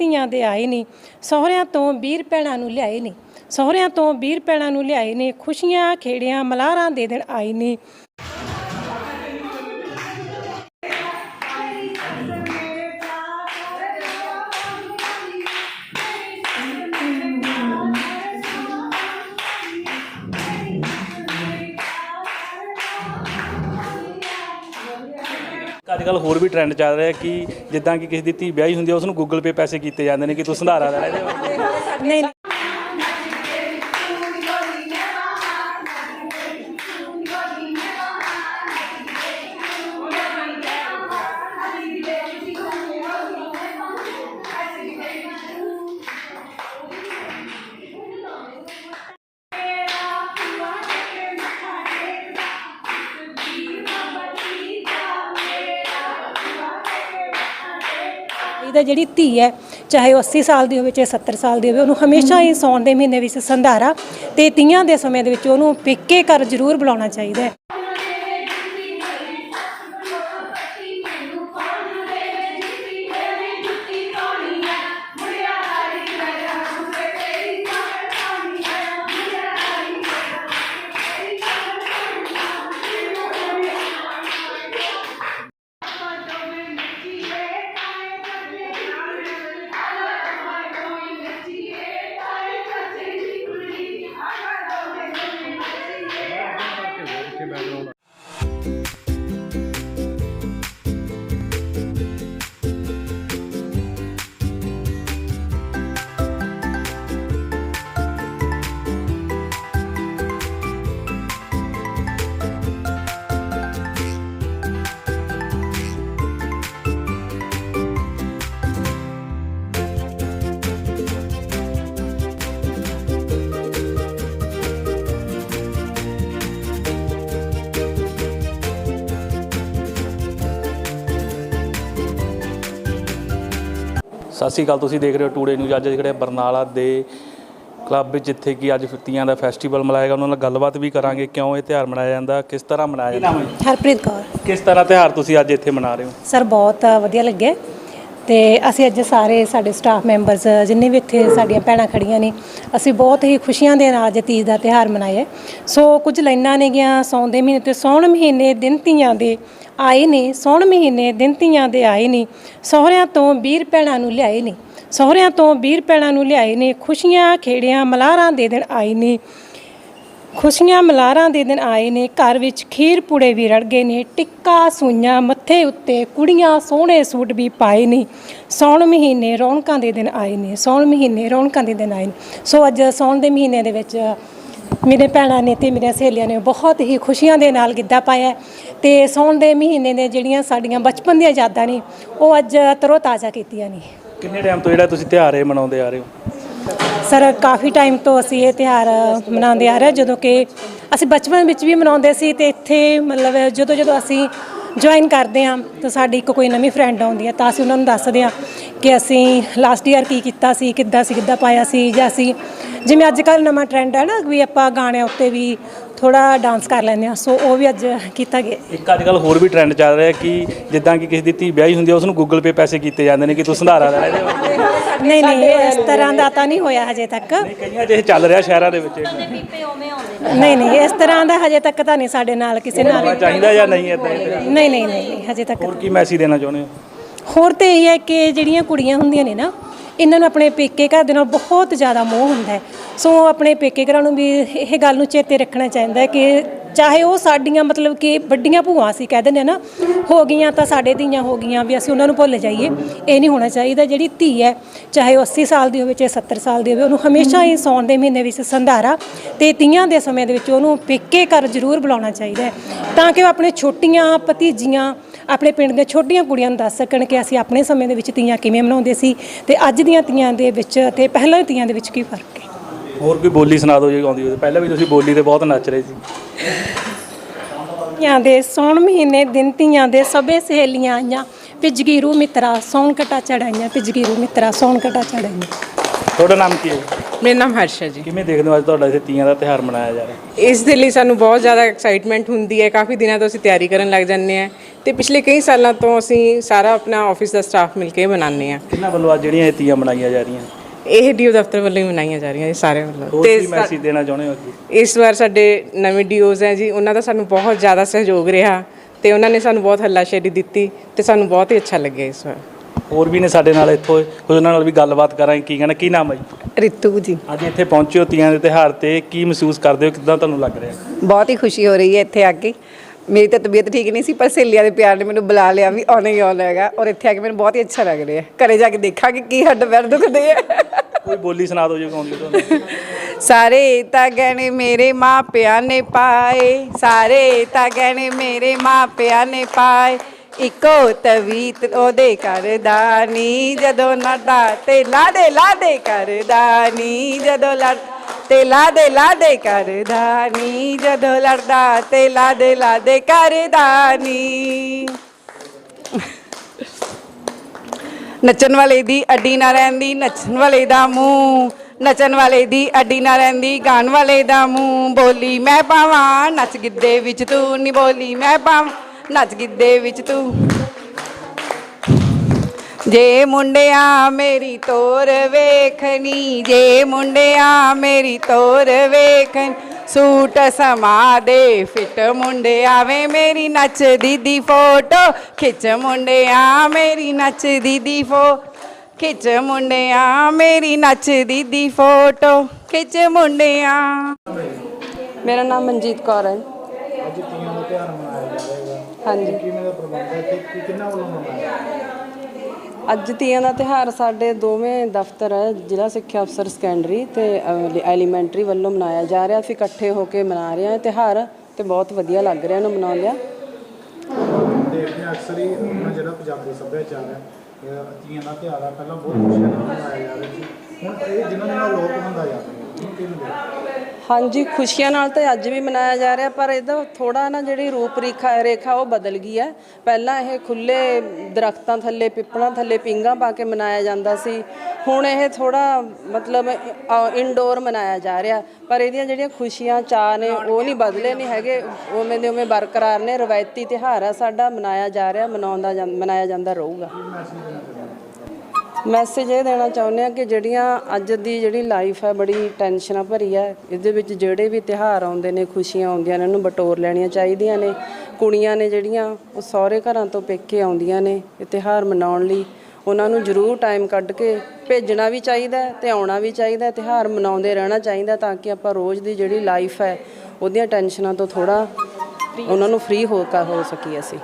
ਧੀਆਂ ਦੇ ਆਏ ਨੇ, ਸਹੁਰਿਆਂ ਤੋਂ ਵੀਰ ਭੈਣਾਂ ਨੂੰ ਲਿਆਏ ਨੇ, ਸਹੁਰਿਆਂ ਤੋਂ ਵੀਰ ਭੈਣਾਂ ਨੂੰ ਲਿਆਏ ਨੇ, ਖੁਸ਼ੀਆਂ ਖੇੜਿਆਂ ਮਲਾਰਾਂ ਦੇ ਦਿਨ ਆਏ ਨੇ। ਅੱਜ ਕੱਲ ਹੋਰ ਵੀ ਟ੍ਰੈਂਡ ਚੱਲ ਰਿਹਾ ਕਿ ਜਿੱਦਾਂ ਕਿ ਕਿਸੇ ਦੀ ਧੀ ਵਿਆਹੀ ਹੁੰਦੀ ਹੈ, ਉਸ ਨੂੰ ਗੂਗਲ ਪੇ ਪੈਸੇ ਕੀਤੇ ਜਾਂਦੇ ਨੇ ਕਿ ਤੂੰ ਸੰਧਾਰਾ ਲੈ ਲੈ। ਨਹੀਂ ਇਹਦਾ ਜਿਹੜੀ ਧੀ ਹੈ ਚਾਹੇ ਉਹ 80 ਸਾਲ ਦੀ ਹੋਵੇ ਚਾਹੇ 70 ਸਾਲ ਦੀ ਹੋਵੇ ਉਹਨੂੰ ਹਮੇਸ਼ਾ ਹੀ ਸੌਣ ਦੇ ਮਹੀਨੇ ਵਿੱਚ ਸੰਧਾਰਾ ਤੇ ਤੀਆਂ ਦੇ ਸਮੇਂ ਦੇ ਵਿੱਚ ਉਹਨੂੰ ਪੇਕੇ ਘਰ ਜ਼ਰੂਰ ਬੁਲਾਉਣਾ ਚਾਹੀਦਾ ਹੈ। ਸਤਿ ਸ਼੍ਰੀ ਅਕਾਲ ਤੁਸੀਂ ਦੇਖ ਰਹੇ ਹੋ ਟੂਡੇ ਨਿਊਜ਼ ਅੱਜ ਹਾਂ ਬਰਨਾਲਾ ਦੇ ਕਲੱਬ ਵਿੱਚ ਜਿੱਥੇ ਕਿ ਅੱਜ ਤੀਆਂ ਦਾ ਫੈਸਟੀਵਲ ਮਨਾਏਗਾ ਉਹਨਾਂ ਨਾਲ ਗੱਲਬਾਤ ਵੀ ਕਰਾਂਗੇ ਕਿਉਂ ਇਹ ਤਿਉਹਾਰ ਮਨਾਇਆ ਜਾਂਦਾ ਕਿਸ ਤਰ੍ਹਾਂ ਮਨਾਇਆ ਜਾਂਦਾ ਹਰਪ੍ਰੀਤ ਕੌਰ। ਕਿਸ ਤਰ੍ਹਾਂ ਤਿਉਹਾਰ ਤੁਸੀਂ ਅੱਜ ਇੱਥੇ ਮਨਾ ਰਹੇ ਹੋ? ਸਰ ਬਹੁਤ ਵਧੀਆ ਲੱਗਿਆ ਤੇ ਅਸੀਂ ਅੱਜ ਸਾਰੇ ਸਾਡੇ ਸਟਾਫ ਮੈਂਬਰਸ ਜਿੰਨੇ ਵੀ ਇੱਥੇ ਸਾਡੀਆਂ ਭੈਣਾਂ ਖੜੀਆਂ ਨੇ, ਅਸੀਂ ਬਹੁਤ ਹੀ ਖੁਸ਼ੀਆਂ ਦੇ ਨਾਲ ਅੱਜ ਤੀਜ ਦਾ ਤਿਉਹਾਰ ਮਨਾਇਆ ਸੋ ਕੁਝ ਲਾਈਨਾਂ ਨੇਗੀਆਂ ਗਿਆ ਸੌਣ ਦੇ ਮਹੀਨੇ ਤੇ ਸੌਣ ਮਹੀਨੇ ਦਿਨ ਧੀਆਂ ਦੇ ਆਏ ਨੇ, ਸੌਣ ਮਹੀਨੇ ਦਿਨ ਧੀਆਂ ਦੇ ਆਏ ਨੇ, ਸਹੁਰਿਆਂ ਤੋਂ ਵੀਰ ਭੈਣਾਂ ਨੂੰ ਲਿਆਏ ਨੇ, ਸਹੁਰਿਆਂ ਤੋਂ ਵੀਰ ਭੈਣਾਂ ਨੂੰ ਲਿਆਏ ਨੇ, ਖੁਸ਼ੀਆਂ ਖੇੜਿਆਂ ਮਲਾਰਾਂ ਦੇ ਦਿਨ ਆਏ ਨੇ ਖੁਸ਼ੀਆਂ ਮਲਾਰਾਂ ਦੇ ਦਿਨ ਆਏ ਨੇ। ਘਰ ਵਿੱਚ ਖੀਰ ਪੂੜੇ ਵੀ ਰੜ ਗਏ ਨੇ। ਟਿੱਕਾ, ਸੂਈਆਂ, ਮੱਥੇ ਉੱਤੇ ਕੁੜੀਆਂ ਸੋਹਣੇ ਸੂਟ ਵੀ ਪਾਏ ਨੇ। ਸੌਣ ਮਹੀਨੇ ਰੌਣਕਾਂ ਦੇ ਦਿਨ ਆਏ ਨੇ। ਸੌਣ ਮਹੀਨੇ ਰੌਣਕਾਂ ਦੇ ਦਿਨ ਆਏ ਨੇ। ਸੋ ਅੱਜ ਸੌਣ ਦੇ ਮਹੀਨੇ ਦੇ ਵਿੱਚ ਮੇਰੇ ਭੈਣਾਂ ਨੇ ਤੇ ਮੇਰੀਆਂ ਸਹੇਲੀਆਂ ਨੇ ਬਹੁਤ ਹੀ ਖੁਸ਼ੀਆਂ ਦੇ ਨਾਲ ਗਿੱਧਾ ਪਾਇਆ ਹੈ। ਤੇ ਸੌਣ ਦੇ ਮਹੀਨੇ ਦੇ ਜਿਹੜੀਆਂ ਸਾਡੀਆਂ ਬਚਪਨ ਦੀਆਂ ਯਾਦਾਂ ਨੇ, ਉਹ ਅੱਜ ਤਰੋ ਤਾਜ਼ਾ ਕੀਤੀਆਂ ਨੇ। ਕਿੰਨੇ ਟਾਈਮ ਤੋਂ ਜਿਹੜਾ ਤੁਸੀਂ ਤਿਉਹਾਰ ਇਹ ਮਨਾਉਂਦੇ ਆ ਰਹੇ ਹੋ? ਸਰ ਕਾਫੀ ਟਾਈਮ ਤੋਂ ਅਸੀਂ ਇਹ ਤਿਉਹਾਰ ਮਨਾਉਂਦੇ ਆ ਰਹੇ, ਜਦੋਂ ਕਿ ਅਸੀਂ ਬਚਪਨ ਵਿੱਚ ਵੀ ਮਨਾਉਂਦੇ ਸੀ ਤੇ ਇੱਥੇ ਮਤਲਬ ਜਦੋਂ ਜਦੋਂ ਅਸੀਂ ਜੁਆਇਨ ਕਰਦੇ ਹਾਂ, ਤਾਂ ਸਾਡੀ ਇੱਕ ਕੋਈ ਨਵੀਂ ਫਰੈਂਡ ਆਉਂਦੀ ਹੈ ਤਾਂ ਅਸੀਂ ਉਹਨਾਂ ਨੂੰ ਦੱਸਦੇ ਹਾਂ ਕਿ ਅਸੀਂ ਲਾਸਟ ਈਅਰ ਕੀ ਕੀਤਾ ਸੀ, ਕਿੱਦਾਂ ਸੀ ਕਿੱਦਾਂ ਪਾਇਆ ਸੀ, ਜਾਂ ਅਸੀਂ ਜਿਵੇਂ ਅੱਜ ਕੱਲ੍ਹ ਨਵਾਂ ਟ੍ਰੈਂਡ ਹੈ ਨਾ, ਵੀ ਆਪਾਂ ਗਾਣਿਆਂ ਉੱਤੇ ਵੀ ਥੋੜਾ ਡਾਂਸ ਕਰ ਲੈਂਦੇ ਹਾਂ। ਸੋ ਉਹ ਵੀ ਅੱਜ ਕੀਤਾ ਗਿਆ। ਇੱਕ ਅੱਜ ਕੱਲ ਹੋਰ ਵੀ ਟ੍ਰੈਂਡ ਚੱਲ ਰਿਹਾ ਕਿ ਜਿੱਦਾਂ ਕਿ ਕਿਸੇ ਦੀ ਧੀ ਵਿਆਹੀ ਹੁੰਦੀ ਹੈ ਉਸ ਨੂੰ ਗੂਗਲ ਪੇ ਪੈਸੇ ਕੀਤੇ ਜਾਂਦੇ ਨੇ ਕਿ ਤੂੰ ਸੰਧਾਰਾ ਲੈ ਲੈ। ਨਹੀਂ ਨਹੀਂ ਇਸ ਤਰ੍ਹਾਂ ਦਾ ਤਾਂ ਨਹੀਂ ਹੋਇਆ ਹਜੇ ਤੱਕ। ਕਈਆਂ ਇਹ ਚੱਲ ਰਿਹਾ ਸ਼ਹਿਰਾਂ ਦੇ ਵਿੱਚ। ਨਹੀਂ ਨਹੀਂ ਇਸ ਤਰ੍ਹਾਂ ਦਾ ਹਜੇ ਤੱਕ ਤਾਂ ਨਹੀਂ ਸਾਡੇ ਨਾਲ ਕਿਸੇ ਨਾਲ। ਚਾਹੀਦਾ ਜਾਂ ਨਹੀਂ ਇਦਾਂ ਨਹੀਂ ਨਹੀਂ ਨਹੀਂ ਨਹੀਂ, ਹਜੇ ਤੱਕ ਹੋਰ ਕੀ ਮੈਸੇਜ ਦੇਣਾ ਚਾਹੁੰਦੇ ਹੋ? ਹੋਰ ਤੇ ਇਹ ਹੈ ਕਿ ਜਿਹੜੀਆਂ ਕੁੜੀਆਂ ਹੁੰਦੀਆਂ ਨੇ ਨਾ ਇਹਨਾਂ ਨੂੰ ਆਪਣੇ ਪੇਕੇ ਘਰ ਦੇ ਨਾਲ ਬਹੁਤ ਜ਼ਿਆਦਾ ਮੋਹ ਹੁੰਦਾ ਹੈ। ਸੋ ਆਪਣੇ ਪੇਕੇ ਘਰਾਂ ਨੂੰ ਵੀ ਇਹ ਗੱਲ ਨੂੰ ਚੇਤੇ ਰੱਖਣਾ ਚਾਹੀਦਾ ਹੈ ਕਿ ਚਾਹੇ ਉਹ ਸਾਡੀਆਂ ਮਤਲਬ ਕਿ ਵੱਡੀਆਂ ਭੂਆ ਸੀ ਕਹਿ ਦਿੰਦੇ ਆ ਨਾ, ਹੋ ਗਈਆਂ ਤਾਂ ਸਾਡੇ ਧੀਆਂ ਹੋ ਗਈਆਂ, ਵੀ ਅਸੀਂ ਉਹਨਾਂ ਨੂੰ ਭੁੱਲ ਜਾਈਏ। ਇਹ ਨਹੀਂ ਹੋਣਾ ਚਾਹੀਦਾ, ਜਿਹੜੀ ਧੀ ਹੈ, ਚਾਹੇ ਉਹ 80 ਸਾਲ ਦੀ ਹੋਵੇ, ਚਾਹੇ 70 ਸਾਲ ਦੀ ਹੋਵੇ, ਉਹਨੂੰ ਹਮੇਸ਼ਾ ਹੀ ਸੌਣ ਦੇ ਮਹੀਨੇ ਵਿੱਚ ਸੰਧਾਰਾ ਤੇ ਤੀਆਂ ਦੇ ਸਮੇਂ ਦੇ ਵਿੱਚ ਉਹਨੂੰ ਪੇਕੇ ਘਰ ਜ਼ਰੂਰ ਬੁਲਾਉਣਾ ਚਾਹੀਦਾ ਹੈ। ਤਾਂ ਕਿ ਉਹ ਆਪਣੇ ਛੋਟੀਆਂ ਭਤੀਜੀਆਂ ਆਪਣੇ ਪਿੰਡ ਦੀਆਂ ਛੋਟੀਆਂ ਕੁੜੀਆਂ ਨੂੰ ਦੱਸ ਸਕਣ ਕਿ ਅਸੀਂ ਆਪਣੇ ਸਮੇਂ ਦੇ ਵਿੱਚ ਤੀਆਂ ਕਿਵੇਂ ਮਨਾਉਂਦੇ ਸੀ ਤੇ ਅੱਜ ਦੀਆਂ ਤੀਆਂ ਦੇ ਵਿੱਚ ਤੇ ਪਹਿਲਾਂ ਦੀਆਂ ਤੀਆਂ ਦੇ ਵਿੱਚ ਕੀ ਫ਼ਰਕ ਹੈ? ਹੋਰ ਕੋਈ ਬੋਲੀ ਸੁਣਾ ਦਿਓ ਜੇ ਆਉਂਦੀ ਹੋਵੇ। ਪਹਿਲਾਂ ਵੀ ਤੁਸੀਂ ਬੋਲੀ ਤੇ ਬਹੁਤ ਨੱਚ ਰਹੇ ਸੀ। ਧੀਆਂ ਦੇ ਸੌਣ ਮਹੀਨੇ ਦਿਨ ਧੀਆਂ ਦੇ ਸਭੇ ਸਹੇਲੀਆਂ ਆਈਆਂ। ਪਿਜਗੀਰੂ ਮਿੱਤਰਾ ਸੌਣ ਕਟਾ ਚੜਾਈਆਂ ਪਿਜਗੀਰੂ ਮਿੱਤਰਾ ਸੌਣ ਕਟਾ ਚੜਾਈਆਂ ਤੁਹਾਡਾ ਨਾਮ ਕੀ ਹੈ ਮੇਰਾ ਨਾਮ ਹਰਸ਼ਾ ਜੀ। ਕਿਵੇਂ ਦੇਖਦੇ ਹੋ ਅੱਜ ਤੁਹਾਡਾ ਇੱਥੇ ਤੀਆਂ ਦਾ ਤਿਉਹਾਰ ਮਨਾਇਆ ਜਾ ਰਿਹਾ? ਇਸ ਦੇ ਲਈ ਸਾਨੂੰ ਬਹੁਤ ਜ਼ਿਆਦਾ ਐਕਸਾਈਟਮੈਂਟ ਹੁੰਦੀ ਹੈ। ਕਾਫੀ ਦਿਨਾਂ ਤੋਂ ਅਸੀਂ ਤਿਆਰੀ ਕਰਨ ਲੱਗ ਜਾਂਦੇ ਹਾਂ ਤੇ ਪਿਛਲੇ ਕਈ ਸਾਲਾਂ ਤੋਂ ਅਸੀਂ ਸਾਰਾ ਆਪਣਾ ਆਫਿਸ ਦਾ ਸਟਾਫ ਮਿਲ ਕੇ ਮਨਾਉਂਦੇ ਹਾਂ। ਕਿੰਨਾ ਵੱਲੋਂ ਅੱਜ ਜਿਹੜੀਆਂ ਇਹ ਤੀਆਂ ਮਨਾਈਆਂ ਜਾ ਰਹੀਆਂ? ਇਹ ਡੀਓ ਦਫ਼ਤਰ ਵੱਲੋਂ ਹੀ ਮਨਾਈਆਂ ਜਾ ਰਹੀਆਂ ਜੀ ਸਾਰੇ ਵੱਲੋਂ। ਹੋਰ ਤੇ ਕੀ ਮੈਸੇਜ ਦੇਣਾ ਚਾਹੁੰਦੇ ਹੋ ਅੱਗੇ? ਇਸ ਵਾਰ ਸਾਡੇ ਨਵੇਂ ਡੀਓਜ਼ ਹੈ ਜੀ ਉਹਨਾਂ ਦਾ ਸਾਨੂੰ ਬਹੁਤ ਜ਼ਿਆਦਾ ਸਹਿਯੋਗ ਰਿਹਾ ਤੇ ਉਹਨਾਂ ਨੇ ਸਾਨੂੰ ਬਹੁਤ ਹੱਲਾਸ਼ੇਰੀ ਦਿੱਤੀ ਤੇ ਸਾਨੂੰ ਬਹੁਤ ਹੀ ਅੱਛਾ ਲੱਗਿਆ ਇਸ ਵਾਰ। ਹੋਰ ਵੀ ਨੇ ਸਾਡੇ ਨਾਲ ਇੱਥੋਂ ਕੁਝ ਉਹਨਾਂ ਨਾਲ ਵੀ ਗੱਲਬਾਤ ਕਰਾਂਗੇ ਕੀ ਕਹਿਣਾ ਕੀ ਨਾਮ ਹੈ ਜੀ? ਰਿਤੂ ਜੀ। ਅੱਜ ਇੱਥੇ ਪਹੁੰਚੇ ਹੋ ਤੀਆਂ ਦੇ ਤਿਉਹਾਰ ਤੇ ਕੀ ਮਹਿਸੂਸ ਕਰਦੇ ਹੋ ਕਿੱਦਾਂ ਤੁਹਾਨੂੰ ਲੱਗ ਰਿਹਾ? ਬਹੁਤ ਹੀ ਖੁਸ਼ੀ ਹੋ ਰਹੀ ਹੈ ਇੱਥੇ ਆ ਕੇ। ਮੇਰੀ ਤਾਂ ਤਬੀਅਤ ਠੀਕ ਨਹੀਂ ਸੀ ਪਰ ਸਹੇਲੀਆਂ ਦੇ ਪਿਆਰ ਨੇ ਮੈਨੂੰ ਬੁਲਾ ਲਿਆ ਵੀ ਆਉਣਾ ਹੀ ਆਉਣਾ ਹੈਗਾ ਔਰ ਇੱਥੇ ਆ ਕੇ ਮੈਨੂੰ ਬਹੁਤ ਹੀ ਅੱਛਾ ਲੱਗ ਰਿਹਾ ਘਰੇ ਜਾ ਕੇ ਦੇਖਾਂਗੇ ਕੀ ਹੱਡ ਪੈਰ ਦੁਖਦੇ ਆ। ਕੋਈ ਬੋਲੀ ਸੁਣਾ ਦਿਓ ਜੇ ਆਉਂਦੀ ਤੁਹਾਨੂੰ। ਸਾਰੇ ਤਾਂ ਗਹਿਣੇ ਮੇਰੇ ਮਾਪਿਆਂ ਨੇ ਪਾਏ ਸਾਰੇ ਤਾਂ ਗਹਿਣੇ ਮੇਰੇ ਮਾਪਿਆਂ ਨੇ ਪਾਏ। ਇੱਕੋ ਤਵੀਤ ਉਹਦੇ ਕਰਦਾ ਨੀ, ਜਦੋਂ ਨਦਾ ਤੇ ਲਾਦੇ ਲਾਦੇ ਕਰਦਾ ਨੀ, ਜਦੋਂ ਲੜ ਤੇ ਲਾਦੇ ਲਾਦੇ ਕਰਦਾ ਨੀ, ਜਦੋਂ ਲੜਦਾ ਤੇ ਲਾਦੇ ਲਾਦੇ ਕਰਦਾ ਨੀ। ਨੱਚਣ ਵਾਲੇ ਦੀ ਅੱਡੀ ਨਾ ਰਹਿੰਦੀ, ਨੱਚਣ ਵਾਲੇ ਦਾ ਮੂੰਹ, ਨੱਚਣ ਵਾਲੇ ਦੀ ਅੱਡੀ ਨਾ ਰਹਿੰਦੀ ਗਾਣ ਵਾਲੇ ਦਾ ਮੂੰਹ, ਬੋਲੀ ਮੈਂ ਪਾਵਾਂ ਨੱਚ ਗਿੱਧੇ ਵਿੱਚ ਤੂੰ ਨਹੀਂ ਬੋਲੀ, ਮੈਂ ਪਾਵਾਂ ਨੱਚ ਗਿੱਧੇ ਵਿੱਚ ਤੂੰ। ਜੇ ਮੁੰਡਿਆਂ ਮੇਰੀ ਤੋਰ ਵੇਖਣੀ ਜੇ ਮੁੰਡਿਆਂ ਮੇਰੀ ਤੋਰ ਵੇਖਣ ਸੂਟ ਸਮਾ ਦੇ ਫਿੱਟ ਮੁੰਡਿਆਂ ਵੇ ਮੇਰੀ ਨੱਚਦੀ ਦੀ ਫੋਟੋ ਖਿੱਚ ਮੁੰਡਿਆਂ ਮੇਰੀ ਨੱਚਦੀ ਦੀ ਫੋ ਖਿੱਚ ਮੁੰਡਿਆਂ ਮੇਰੀ ਨੱਚਦੀ ਦੀ ਫੋਟੋ ਖਿੱਚ ਮੁੰਡਿਆਂ। ਮੇਰਾ ਨਾਮ ਮਨਜੀਤ ਕੌਰ ਹੈ। ਅੱਜ ਤੀਆਂ ਦਾ ਤਿਉਹਾਰ ਮਨਾਇਆ ਜਾ ਰਿਹਾ ਹੈ ਹਾਂਜੀ ਕਿਵੇਂ ਦਾ ਪ੍ਰਬੰਧ ਹੈ? ਤੇ ਕਿ- ਕਿਹਨਾਂ ਵੱਲੋਂ ਮਨਾਇਆ ਅੱਜ ਤੀਆਂ ਦਾ ਤਿਹਾਰ ਸਾਡੇ ਦੋਵੇਂ ਦਫ਼ਤਰ ਹੈ ਜ਼ਿਲ੍ਹਾ ਸਿੱਖਿਆ ਅਫਸਰ ਸੈਕੰਡਰੀ ਤੇ ਐਲੀਮੈਂਟਰੀ ਵੱਲੋਂ ਮਨਾਇਆ ਜਾ ਰਿਹਾ। ਅਸੀਂ ਇਕੱਠੇ ਹੋ ਕੇ ਮਨਾ ਰਹੇ ਹਾਂ ਤਿਹਾਰ ਤੇ ਬਹੁਤ ਵਧੀਆ ਲੱਗ ਰਿਹਾ ਇਹਨੂੰ ਮਨਾਉਂਦਿਆਂ ਦੇਖਦੇ ਹਾਂ ਅਕਸਰ ਹੀ ਆਪਣਾ ਜਿਹੜਾ ਪੰਜਾਬੀ ਸੱਭਿਆਚਾਰ ਹੈ ਇਹ ਤੀਆਂ ਦਾ ਤਿਉਹਾਰ ਹੈ ਪਹਿਲਾਂ ਬਹੁਤ ਖੁਸ਼ੀਆਂ ਨਾਲ ਮਨਾਇਆ ਜਾ ਰਿਹਾ ਸੀ। ਹੁਣ ਇਹ ਦਿਨੋਂ ਦਿਨ ਲੋਕ ਹੁੰਦਾ ਜਾ ਰਿਹਾ ਇਹਨੂੰ ਕਿਵੇਂ ਦੇਖਦੇ ਹਾਂਜੀ, ਖੁਸ਼ੀਆਂ ਨਾਲ ਤਾਂ ਅੱਜ ਵੀ ਮਨਾਇਆ ਜਾ ਰਿਹਾ, ਪਰ ਇਹਦਾ ਥੋੜਾ ਨਾ ਜਿਹੜੀ ਰੂਪ ਰੇਖਾ ਰੇਖਾ ਉਹ ਬਦਲ ਗਈ ਹੈ। ਪਹਿਲਾਂ ਇਹ ਖੁੱਲੇ ਦਰਖਤਾਂ ਥੱਲੇ, ਪਿੱਪਲਾਂ ਥੱਲੇ ਪਿੰਗਾ ਪਾ ਕੇ ਮਨਾਇਆ ਜਾਂਦਾ ਸੀ। ਹੁਣ ਇਹ ਥੋੜਾ ਮਤਲਬ ਇਨਡੋਰ ਮਨਾਇਆ ਜਾ ਰਿਹਾ। ਪਰ ਇਹਦੀਆਂ ਜਿਹੜੀਆਂ ਖੁਸ਼ੀਆਂ, ਚਾਅ ਨੇ, ਉਹ ਨਹੀਂ ਬਦਲੇ ਨਹੀਂ ਹੈਗੇ। ਉਵੇਂ ਦੇ ਉਵੇਂ ਬਰਕਰਾਰ ਨੇ। ਰਵਾਇਤੀ ਤਿਉਹਾਰ ਆ ਸਾਡਾ, ਮਨਾਇਆ ਜਾ ਰਿਹਾ, ਮਨਾਉਂਦਾ ਜਾਂ- ਮਨਾਇਆ ਜਾਂਦਾ ਰਹੂਗਾ। ਮੈਸੇਜ ਇਹ ਦੇਣਾ ਚਾਹੁੰਦੇ ਆ ਕਿ ਜਿਹੜੀਆਂ ਅੱਜ ਦੀ ਜਿਹੜੀ ਲਾਈਫ ਹੈ ਬੜੀ ਟੈਨਸ਼ਨਾਂ ਭਰੀ ਹੈ ਇਹਦੇ ਵਿੱਚ ਜਿਹੜੇ ਵੀ ਤਿਉਹਾਰ ਆਉਂਦੇ ਨੇ ਖੁਸ਼ੀਆਂ ਆਉਂਦੀਆਂ ਨੇ ਉਹਨੂੰ ਬਟੋਰ ਲੈਣੀਆਂ ਚਾਹੀਦੀਆਂ ਨੇ। ਕੁੜੀਆਂ ਨੇ ਜਿਹੜੀਆਂ ਉਹ ਸਹੁਰੇ ਘਰਾਂ ਤੋਂ ਪੇਕੇ ਆਉਂਦੀਆਂ ਨੇ ਇਹ ਤਿਉਹਾਰ ਮਨਾਉਣ ਲਈ। ਉਹਨਾਂ ਨੂੰ ਜ਼ਰੂਰ ਟਾਈਮ ਕੱਢ ਕੇ ਭੇਜਣਾ ਵੀ ਚਾਹੀਦਾ ਤੇ ਆਉਣਾ ਵੀ ਚਾਹੀਦਾ ਹੈ। ਤਿਉਹਾਰ ਮਨਾਉਂਦੇ ਰਹਿਣਾ ਚਾਹੀਦਾ ਤਾਂ ਕਿ ਆਪਾਂ ਰੋਜ਼ ਦੀ ਜਿਹੜੀ ਲਾਈਫ ਹੈ ਉਹਦੀਆਂ ਟੈਨਸ਼ਨਾਂ ਤੋਂ ਥੋੜਾ ਉਹਨਾਂ ਨੂੰ ਫ੍ਰੀ ਹੋ ਹੋ ਸਕੀਏ ਅਸੀਂ।